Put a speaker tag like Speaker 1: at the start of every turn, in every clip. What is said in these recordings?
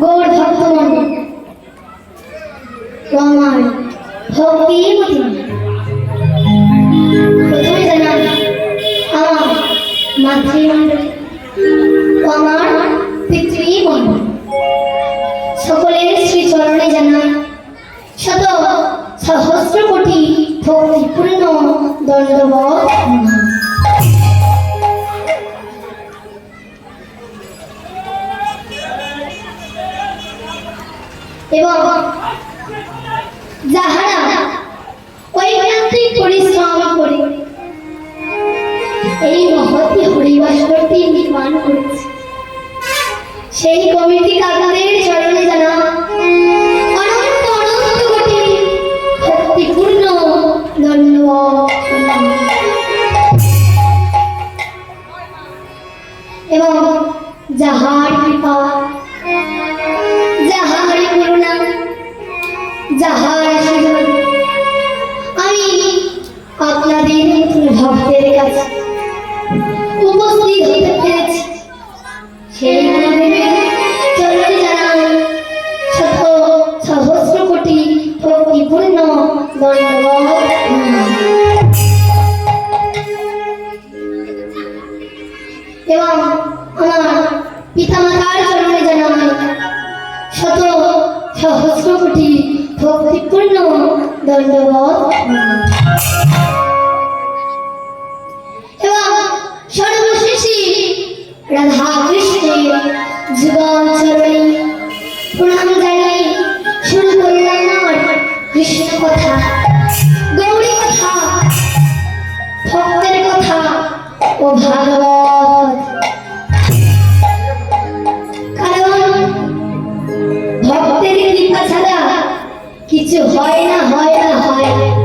Speaker 1: গৌর ভক্তমণি রমান ভক্তি প্রথমে জানান আমার মাতৃমন্ডল এই মহতি হরিবাসরটি নির্মাণ করেছে। সেই কমিটি কাকাদের ও ভাগবত। কারণ ভক্তের কৃপা ছাড়া কিছু হয় না হয় না হয় না।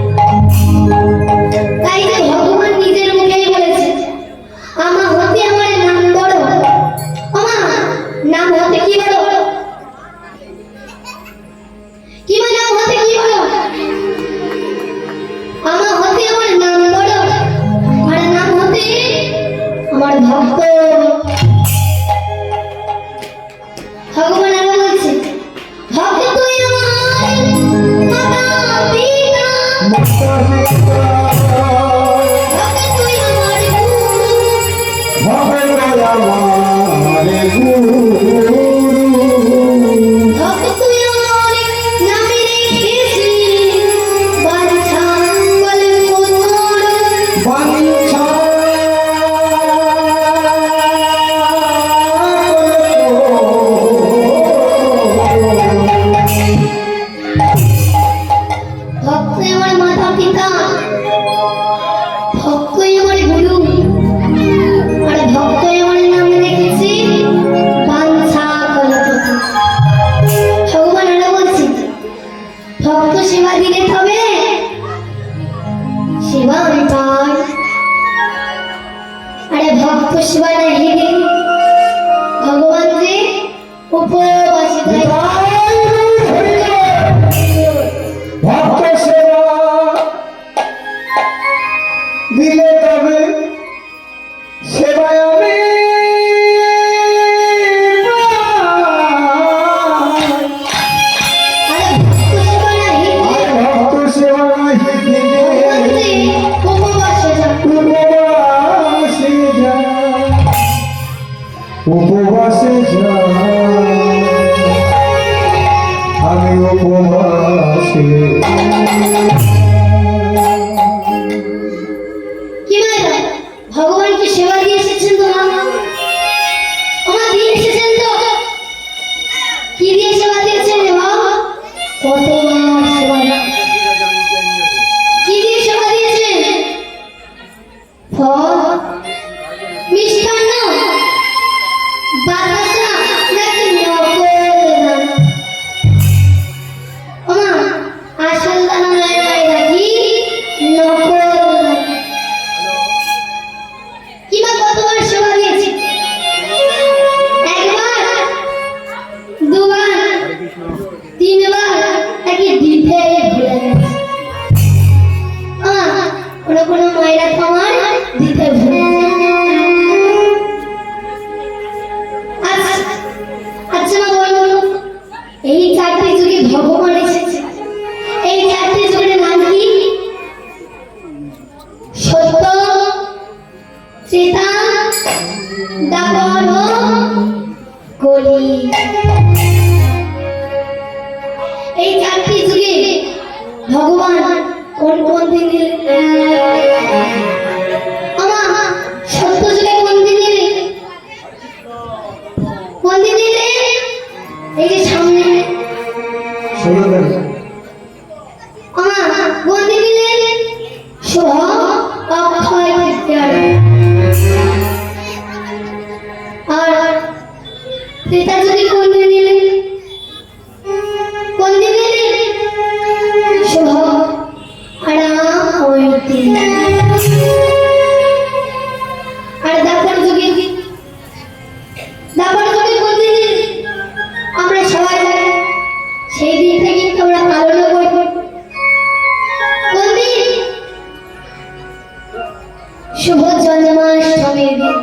Speaker 1: শুভ জন্মাষ্টমীর দিন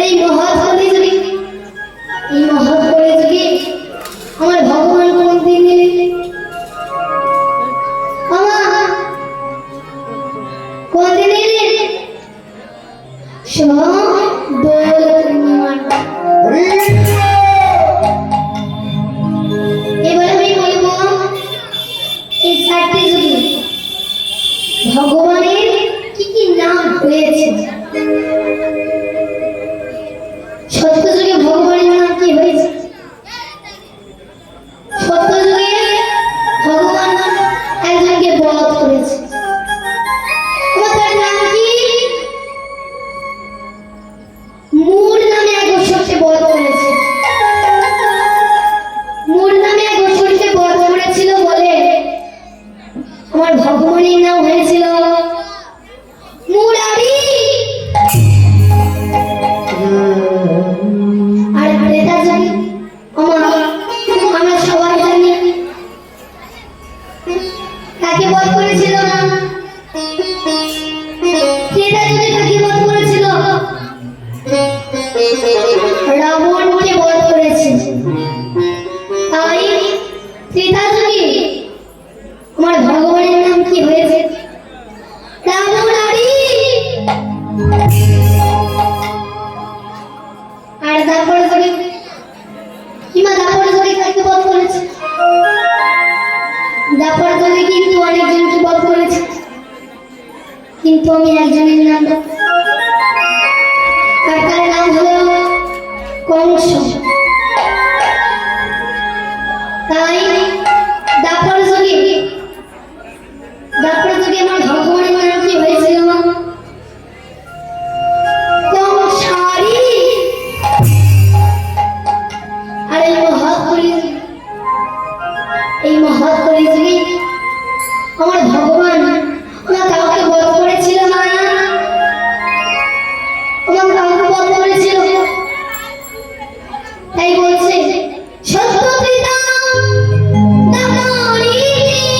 Speaker 1: এই মহাত্মা এই মহা তাকে বধ করেছিল না?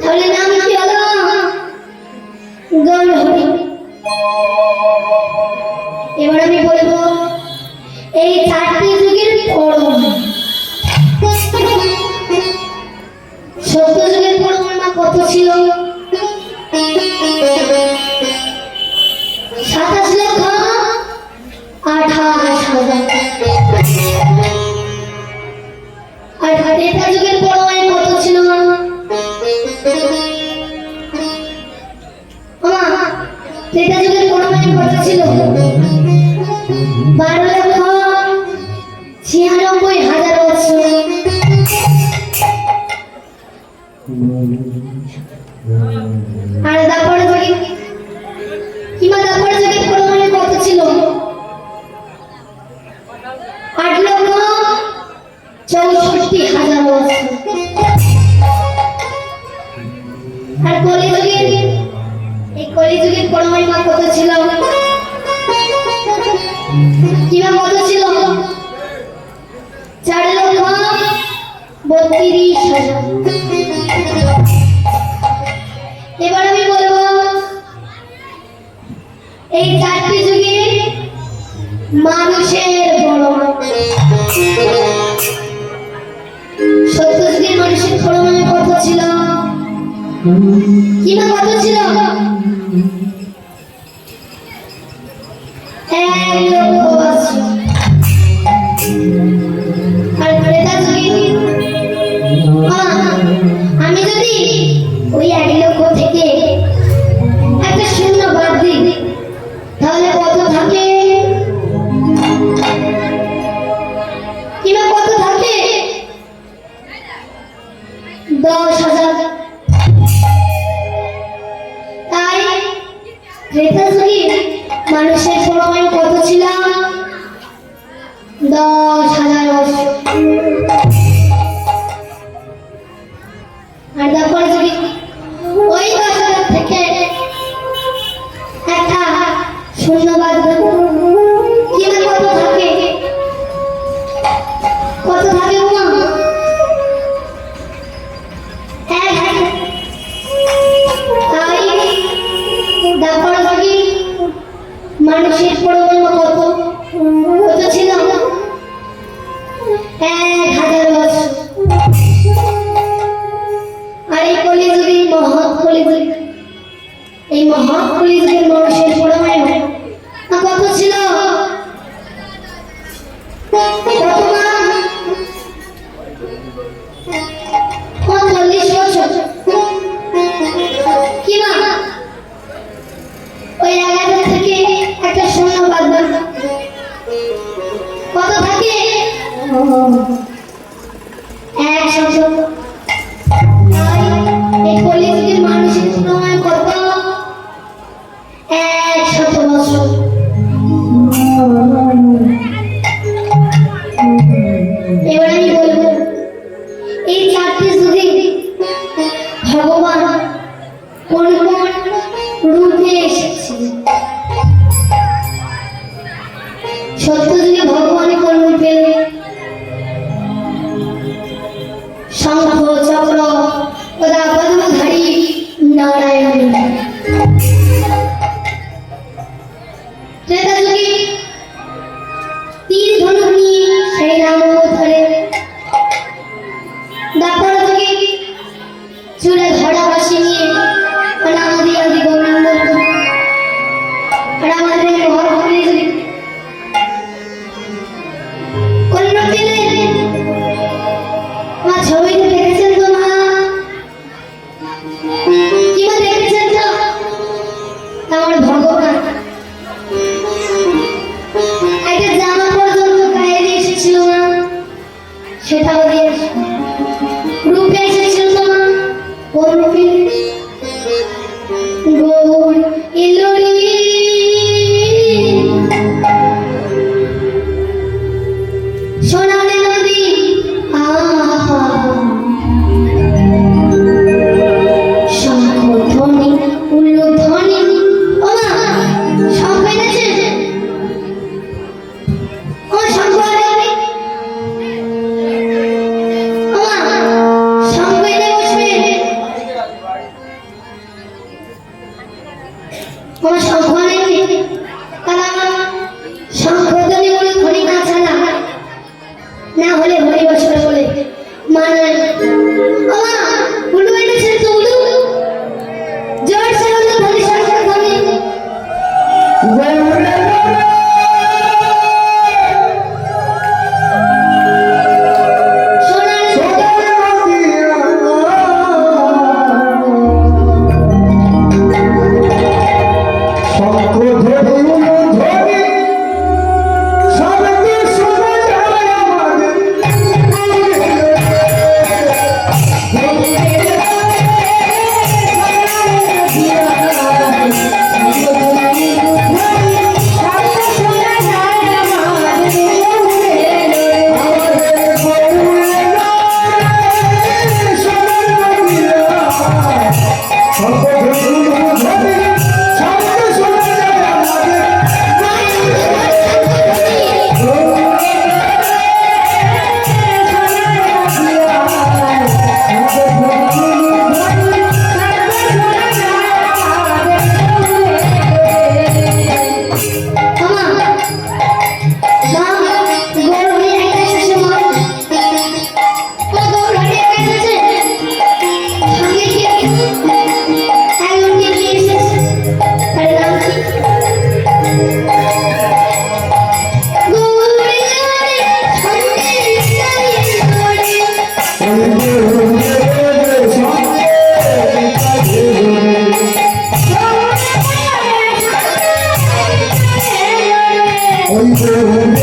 Speaker 1: তাহলে নাম কি হলো? গৌর হরি। এবার আমি বলব এই তিরিশ হাজার। এবার আমি বলব, এই চারটি যুগে মানুষের বড় সত্য মানুষের বড় মানে কত ছিল? কি না কত
Speaker 2: ছিল? seu